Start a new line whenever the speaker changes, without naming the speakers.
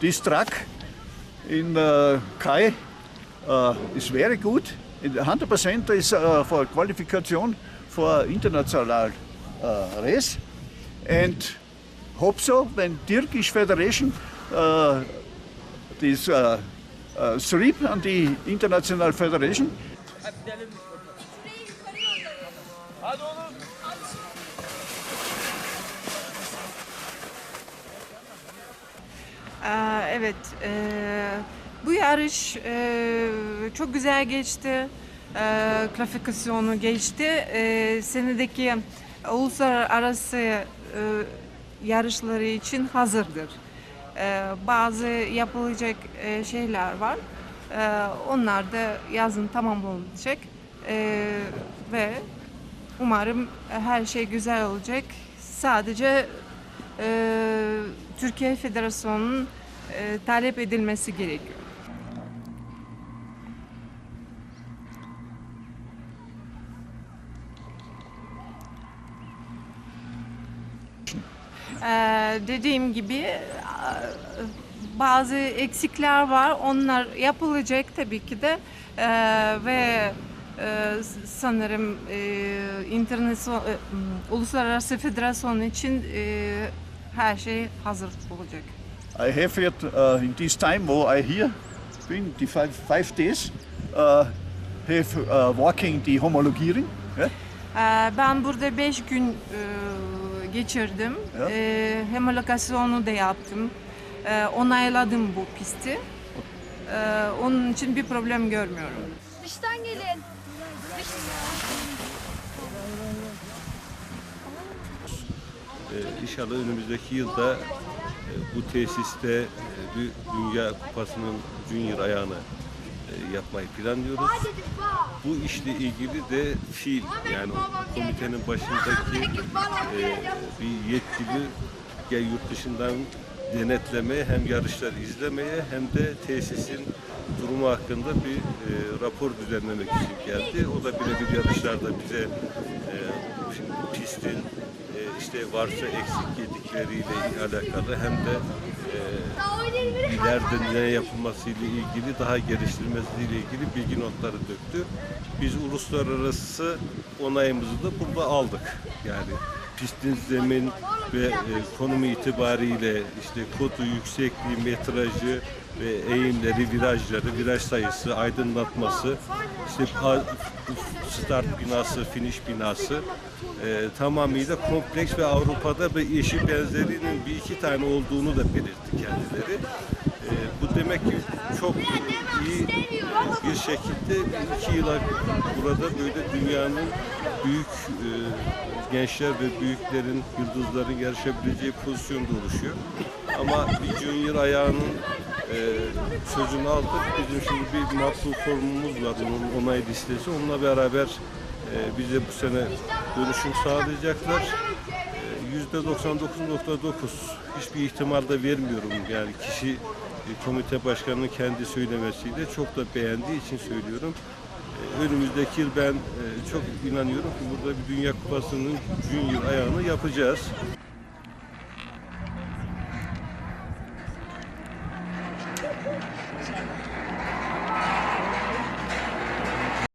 this track in uh, Kai is very good. It 100% is uh, for qualification for international uh, race. And hope so when Turkish Federation uh, this uh, uh, SRIP and the International Federation
Ee, Evet, e, bu yarış e, çok güzel geçti. E, Klasifikasyonu geçti. E, Senedeki uluslararası e, yarışları için hazırdır. E, Bazı yapılacak e, şeyler var. E, Onlar da yazın tamamlanacak. E, Ve umarım her şey güzel olacak. Sadece e, Türkiye Federasyonu'nun e, talep edilmesi gerekiyor. Ee, dediğim gibi a, bazı eksikler var. Onlar yapılacak tabii ki de Ee, ve e, sanırım e, internasyon, e, uluslararası federasyon için e, her şey hazır olacak.
I have it uh, in this time where I here been the five, five days uh, have uh, walking the homologering. Yeah?
Ee, Ben burada 5 gün e, geçirdim.
Ya.
E, homologasyonu da yaptım. E, onayladım bu pisti. E, onun için bir problem görmüyorum.
Dıştan gelin.
Ee, İnşallah önümüzdeki yılda bu tesiste e, Dünya Kupası'nın junior ayağını e, yapmayı planlıyoruz. Bu işle ilgili de fiil yani komitenin başındaki e, bir yetkili gel yurt dışından denetlemeye hem yarışları izlemeye hem de tesisin durumu hakkında bir e, rapor düzenlemek için geldi. O da birebir yarışlarda bize e, pistin işte varsa eksik yedikleriyle alakalı hem de e, ileride ne yapılmasıyla ilgili daha geliştirmesiyle ilgili bilgi notları döktü. Biz uluslararası onayımızı da burada aldık. Yani pistin zemin ve e, konumu itibariyle işte kodu, yüksekliği, metrajı ve eğimleri, virajları, viraj sayısı, aydınlatması, işte start binası, finish binası e, tamamıyla kompleks ve Avrupa'da ve eşi benzerinin bir iki tane olduğunu da belirtti kendileri. E, bu demek ki çok iyi bir şekilde iki yıla burada böyle dünyanın büyük e, gençler ve büyüklerin, yıldızların yarışabileceği pozisyonda oluşuyor. Ama bir junior ayağının e, sözünü aldık. Bizim şimdi bir makbul formumuz var, onun onay listesi. Onunla beraber e, bize bu sene dönüşüm sağlayacaklar. E, Yüzde 99.9 hiçbir ihtimal de vermiyorum. Yani kişi e, komite başkanının kendi söylemesiyle çok da beğendiği için söylüyorum. E, Önümüzdeki yıl ben e, çok inanıyorum ki burada bir Dünya Kupası'nın junior ayağını yapacağız.